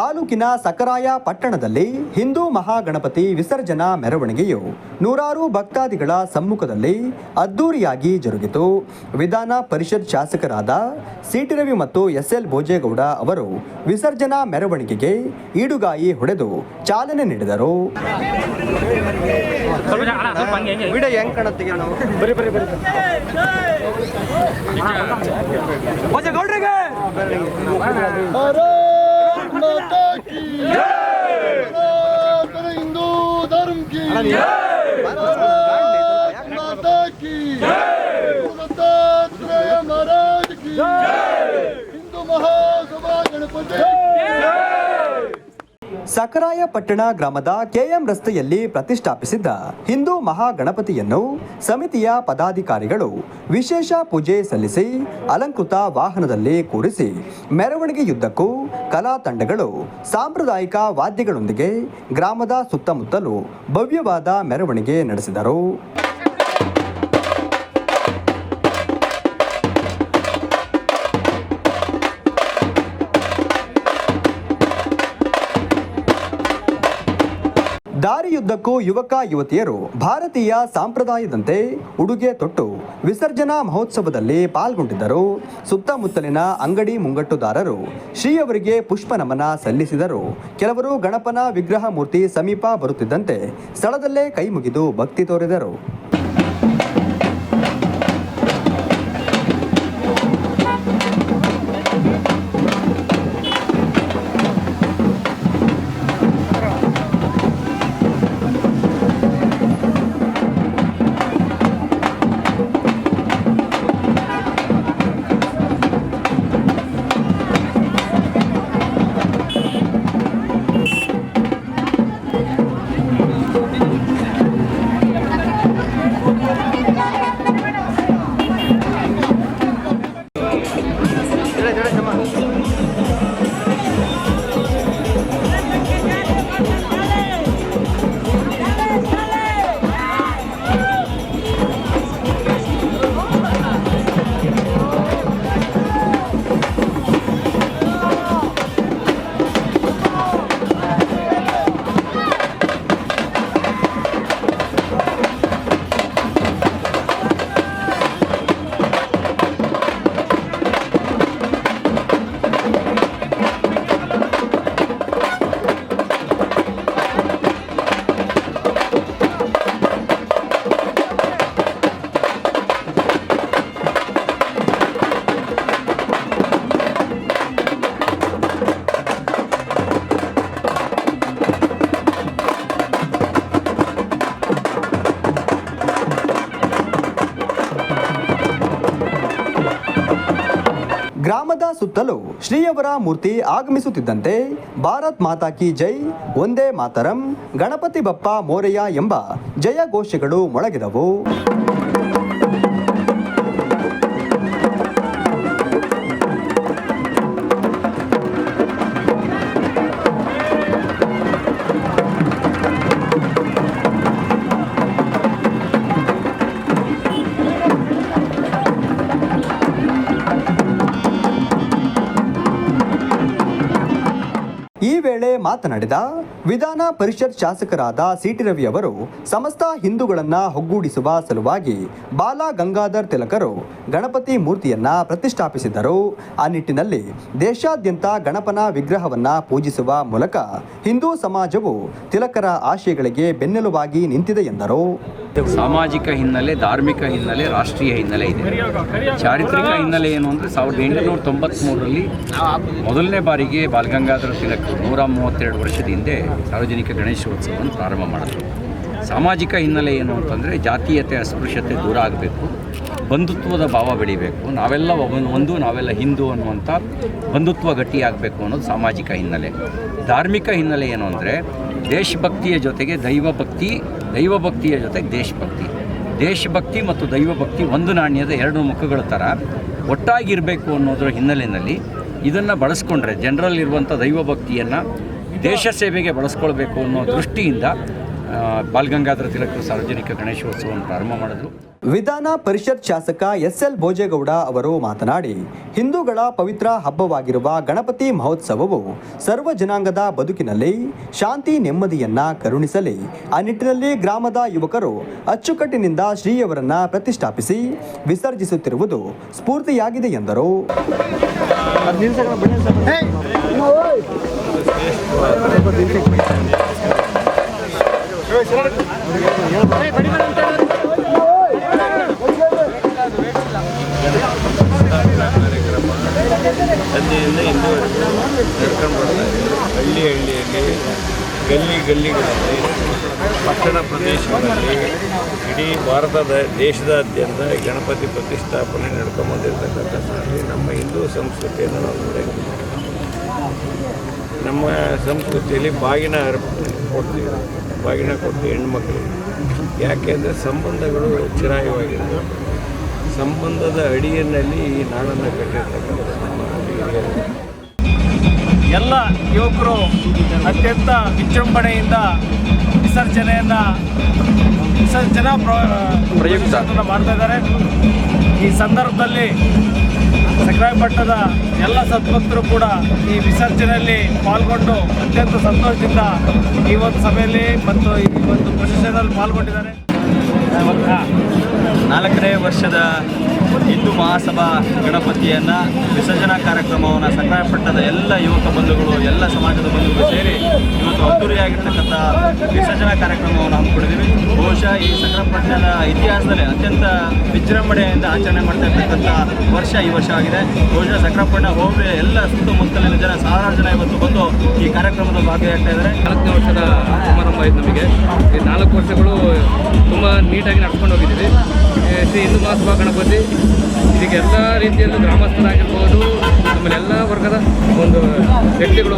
ತಾಲೂಕಿನ ಸಕರಾಯ ಪಟ್ಟಣದಲ್ಲಿ ಹಿಂದೂ ಮಹಾಗಣಪತಿ ವಿಸರ್ಜನಾ ಮೆರವಣಿಗೆಯು ನೂರಾರು ಭಕ್ತಾದಿಗಳ ಸಮ್ಮುಖದಲ್ಲಿ ಅದ್ದೂರಿಯಾಗಿ ಜರುಗಿತು. ವಿಧಾನ ಪರಿಷತ್ ಶಾಸಕರಾದ ಸಿಟಿ ರವಿ ಮತ್ತು ಎಸ್ಎಲ್ ಭೋಜೇಗೌಡ ಅವರು ವಿಸರ್ಜನಾ ಮೆರವಣಿಗೆಗೆ ಈಡುಗಾಯಿ ಹೊಡೆದು ಚಾಲನೆ ನೀಡಿದರು. माता की सनातन हिंदू धर्म की भारत माता की दत्तात्रेय महाराज की हिंदू महासभा गणपति ಸಕರಾಯ ಪಟ್ಟಣ ಗ್ರಾಮದ ಕೆಎಂ ರಸ್ತೆಯಲ್ಲಿ ಪ್ರತಿಷ್ಠಾಪಿಸಿದ್ದ ಹಿಂದೂ ಮಹಾಗಣಪತಿಯನ್ನು ಸಮಿತಿಯ ಪದಾಧಿಕಾರಿಗಳು ವಿಶೇಷ ಪೂಜೆ ಸಲ್ಲಿಸಿ ಅಲಂಕೃತ ವಾಹನದಲ್ಲಿ ಕೂರಿಸಿ ಮೆರವಣಿಗೆಯುದ್ದಕ್ಕೂ ಕಲಾ ತಂಡಗಳು ಸಾಂಪ್ರದಾಯಿಕ ವಾದ್ಯಗಳೊಂದಿಗೆ ಗ್ರಾಮದ ಸುತ್ತಮುತ್ತಲೂ ಭವ್ಯವಾದ ಮೆರವಣಿಗೆ ನಡೆಸಿದರು. ದಾರಿಯುದ್ದಕ್ಕೂ ಯುವಕ, ಯುವತಿಯರು ಭಾರತೀಯ ಸಂಪ್ರದಾಯದಂತೆ ಉಡುಗೆ ತೊಟ್ಟು ವಿಸರ್ಜನಾ ಮಹೋತ್ಸವದಲ್ಲಿ ಪಾಲ್ಗೊಂಡಿದ್ದರು. ಸುತ್ತಮುತ್ತಲಿನ ಅಂಗಡಿ ಮುಂಗಟ್ಟುದಾರರು ಶ್ರೀಯವರಿಗೆ ಪುಷ್ಪ ನಮನ ಸಲ್ಲಿಸಿದರು. ಕೆಲವರು ಗಣಪನ ವಿಗ್ರಹ ಮೂರ್ತಿ ಸಮೀಪ ಬರುತ್ತಿದ್ದಂತೆ ಸ್ಥಳದಲ್ಲೇ ಕೈ ಮುಗಿದು ಭಕ್ತಿ ತೋರಿದರು. ಗ್ರಾಮದ ಸುತ್ತಲೂ ಶ್ರೀಯವರ ಮೂರ್ತಿ ಆಗಮಿಸುತ್ತಿದ್ದಂತೆ ಭಾರತ್ ಮಾತಾ ಕಿ ಜೈ ಒಂದೇ ಮಾತರಂ, ಗಣಪತಿ ಬಪ್ಪ ಮೋರೆಯ ಎಂಬ ಜಯ ಘೋಷಗಳು ಮೊಳಗಿದವು. ಮಾತನಾಡಿದ ವಿಧಾನ ಪರಿಷತ್ ಶಾಸಕರಾದ ಸಿಟಿ ರವಿ ಅವರು ಸಮಸ್ತ ಹಿಂದೂಗಳನ್ನ ಒಗ್ಗೂಡಿಸುವ ಸಲುವಾಗಿ ಬಾಲ ಗಂಗಾಧರ್ ತಿಲಕರು ಗಣಪತಿ ಮೂರ್ತಿಯನ್ನ ಪ್ರತಿಷ್ಠಾಪಿಸಿದ್ದರು. ಆ ನಿಟ್ಟಿನಲ್ಲಿ ದೇಶಾದ್ಯಂತ ಗಣಪನ ವಿಗ್ರಹವನ್ನ ಪೂಜಿಸುವ ಮೂಲಕ ಹಿಂದೂ ಸಮಾಜವು ತಿಲಕರ ಆಶಯಗಳಿಗೆ ಬೆನ್ನೆಲುಬಾಗಿ ನಿಂತಿದೆ ಎಂದರು. ಸಾಮಾಜಿಕ ಹಿನ್ನೆಲೆ, ಧಾರ್ಮಿಕ ಹಿನ್ನೆಲೆ, ರಾಷ್ಟ್ರೀಯ ಹಿನ್ನೆಲೆ ಇದೆ. ಚಾರಿತ್ರಿಕ ಹಿನ್ನೆಲೆ ಏನು ಅಂದರೆ ಸಾವಿರದ ಎಂಟುನೂರ ತೊಂಬತ್ತ್ಮೂರರಲ್ಲಿ ಮೊದಲನೇ ಬಾರಿಗೆ ಬಾಲಗಂಗಾಧರ ತಿಲಕ್ ನೂರ ಮೂವತ್ತೆರಡು ವರ್ಷದ ಹಿಂದೆ ಸಾರ್ವಜನಿಕ ಗಣೇಶೋತ್ಸವವನ್ನು ಪ್ರಾರಂಭ ಮಾಡಿದ್ರು ಸಾಮಾಜಿಕ ಹಿನ್ನೆಲೆ ಏನು ಅಂತಂದರೆ ಜಾತೀಯತೆ, ಅಸ್ಪೃಶ್ಯತೆ ದೂರ ಆಗಬೇಕು. ಬಂಧುತ್ವದ ಭಾವ ಬೆಳಿಬೇಕು. ನಾವೆಲ್ಲ ಒಂದು, ನಾವೆಲ್ಲ ಹಿಂದೂ ಅನ್ನುವಂಥ ಬಂಧುತ್ವ ಗಟ್ಟಿಯಾಗಬೇಕು ಅನ್ನೋದು ಸಾಮಾಜಿಕ ಹಿನ್ನೆಲೆ. ಧಾರ್ಮಿಕ ಹಿನ್ನೆಲೆ ಏನು ಅಂದರೆ ದೇಶಭಕ್ತಿಯ ಜೊತೆಗೆ ದೈವಭಕ್ತಿ, ದೈವಭಕ್ತಿಯ ಜೊತೆಗೆ ದೇಶಭಕ್ತಿ. ದೇಶಭಕ್ತಿ ಮತ್ತು ದೈವಭಕ್ತಿ ಒಂದು ನಾಣ್ಯದ ಎರಡು ಮುಖಗಳ ಥರ ಒಟ್ಟಾಗಿರಬೇಕು ಅನ್ನೋದರ ಹಿನ್ನೆಲೆಯಲ್ಲಿ ಇದನ್ನು ಬಳಸ್ಕೊಂಡ್ರೆ ಜನರಲ್ಲಿರುವಂಥ ದೈವಭಕ್ತಿಯನ್ನು ದೇಶ ಸೇವೆಗೆ ಬಳಸ್ಕೊಳ್ಬೇಕು ಅನ್ನೋ ದೃಷ್ಟಿಯಿಂದ ಬಾಲ್ಗಂಗಾಧರ ತಿಲಕರು ಸಾರ್ವಜನಿಕ ಗಣೇಶೋತ್ಸವವನ್ನು ಪ್ರಾರಂಭ ಮಾಡಿದ್ರು. ವಿಧಾನ ಪರಿಷತ್ ಶಾಸಕ ಎಸ್ ಎಲ್ ಭೋಜೇಗೌಡ ಅವರು ಮಾತನಾಡಿ ಹಿಂದೂಗಳ ಪವಿತ್ರ ಹಬ್ಬವಾಗಿರುವ ಗಣಪತಿ ಮಹೋತ್ಸವವು ಸರ್ವ ಜನಾಂಗದ ಬದುಕಿನಲ್ಲಿ ಶಾಂತಿ ನೆಮ್ಮದಿಯನ್ನ ಕರುಣಿಸಲಿ. ಆ ನಿಟ್ಟಿನಲ್ಲಿ ಗ್ರಾಮದ ಯುವಕರು ಅಚ್ಚುಕಟ್ಟಿನಿಂದ ಶ್ರೀಯವರನ್ನ ಪ್ರತಿಷ್ಠಾಪಿಸಿ ವಿಸರ್ಜಿಸುತ್ತಿರುವುದು ಸ್ಫೂರ್ತಿಯಾಗಿದೆ ಎಂದರು. ಸಂಜೆಯಿಂದ ಇಂದುವರೆಗೂ ನಡ್ಕೊಂಡು ಬರ್ತಾ ಹಳ್ಳಿ ಹಳ್ಳಿಯಲ್ಲಿ ಗಲ್ಲಿ ಗಲ್ಲಿಗಳಲ್ಲಿ ಪಟ್ಟಣ ಪ್ರದೇಶಗಳಲ್ಲಿ ಇಡೀ ಭಾರತದ ದೇಶದಾದ್ಯಂತ ಗಣಪತಿ ಪ್ರತಿಷ್ಠಾಪನೆ ನಡ್ಕೊಂಬಂದಿರ್ತಕ್ಕಂಥದ್ರಲ್ಲಿ ನಮ್ಮ ಹಿಂದೂ ಸಂಸ್ಕೃತಿಯನ್ನು ನಾವು ನಮ್ಮ ಸಂಸ್ಕೃತಿಯಲ್ಲಿ ಬಾಗಿನ ಅರ್ಪಣೆ ಕೊಡ್ತೀವಿ. ಬಾಗಿನ ಕೊಟ್ಟು ಹೆಣ್ಮಕ್ಳಿಗೆ. ಯಾಕೆಂದರೆ ಸಂಬಂಧಗಳು ಚಿರಾಯವಾಗಿರ್ತವೆ ಸಂಬಂಧದ ಅಡಿಯಲ್ಲಿ ಈ ನಾಡನ್ನು ಕಟ್ಟಿರ್ತಕ್ಕಂಥ ನಮ್ಮ ಹಿರಿಯರು ಎಲ್ಲ ಯುವಕರು ಅತ್ಯಂತ ವಿಜೃಂಭಣೆಯಿಂದ ವಿಸರ್ಜನೆಯನ್ನು ವಿಸರ್ಜನಾ ಪ್ರಯುಕ್ತ. ಮಾಡ್ತಾ ಇದ್ದಾರೆ. ಈ ಸಂದರ್ಭದಲ್ಲಿ ಸಕ್ರಾಯಪಟ್ಟಣದ ಎಲ್ಲ ಸದ್ಭಕ್ತರು ಕೂಡ ಈ ವಿಸರ್ಜನೆಯಲ್ಲಿ ಪಾಲ್ಗೊಂಡು ಅತ್ಯಂತ ಸಂತೋಷದಿಂದ ಈ ಒಂದು ಸಭೆಯಲ್ಲಿ ಮತ್ತು ಈ ಒಂದು ಪ್ರೊಸೆಷನಲ್ಲಿ ಪಾಲ್ಗೊಂಡಿದ್ದಾರೆ. ನಾಲ್ಕನೇ ವರ್ಷದ ಹಿಂದೂ ಮಹಾಸಭಾ ಗಣಪತಿಯನ್ನು ವಿಸರ್ಜನಾ ಕಾರ್ಯಕ್ರಮವನ್ನು ಸಂಗ್ರಹಪಟ್ಟದ ಎಲ್ಲ ಯುವಕ ಬಂಧುಗಳು, ಎಲ್ಲ ಸಮಾಜದ ಬಂಧುಗಳು ಸೇರಿ ಇವತ್ತು ಅದ್ದೂರಿಯಾಗಿರ್ತಕ್ಕಂಥ ವಿಸರ್ಜನಾ ಕಾರ್ಯಕ್ರಮವನ್ನು ಹಮ್ಮಿಕೊಂಡಿದ್ದೀವಿ. ಬಹುಶಃ ಈ ಸಂಗ್ರಹಪಟ್ಟಣದ ಇತಿಹಾಸದಲ್ಲಿ ಅತ್ಯಂತ ವಿಜೃಂಭಣೆಯಿಂದ ಆಚರಣೆ ಮಾಡ್ತಾ ವರ್ಷ ಈ ವರ್ಷ ಆಗಿದೆ. ಬಹುಶಃ ಸಂಗ್ರಹಪಟ್ಟಣ ಹೋಬಳಿಯ ಎಲ್ಲ ಸುತ್ತಮುತ್ತಲಿನ ಜನ, ಸಾವಿರಾರು ಜನ ಇವತ್ತು ಬಂದು ಈ ಕಾರ್ಯಕ್ರಮದಲ್ಲಿ ಭಾಗಿಯಾಗ್ತಾ ಇದ್ದಾರೆ. ನಾಲ್ಕನೇ ವರ್ಷದ ಸಮಾರಂಭ ಆಯಿತು ನಮಗೆ. ಈ ನಾಲ್ಕು ವರ್ಷಗಳು ತುಂಬ ನೀಟಾಗಿ ನಡ್ಕೊಂಡು ಹೋಗಿದ್ದೀವಿ. ಶ್ರೀ ಹಿಂದೂ ಮಹಾಸಭಾ ಗಣಪತಿ, ಇದಕ್ಕೆ ಎಲ್ಲ ರೀತಿಯಲ್ಲೂ ಗ್ರಾಮಸ್ಥರಾಗಿರ್ಬೋದು, ಆಮೇಲೆ ಎಲ್ಲ ವರ್ಗದ ಒಂದು ವ್ಯಕ್ತಿಗಳು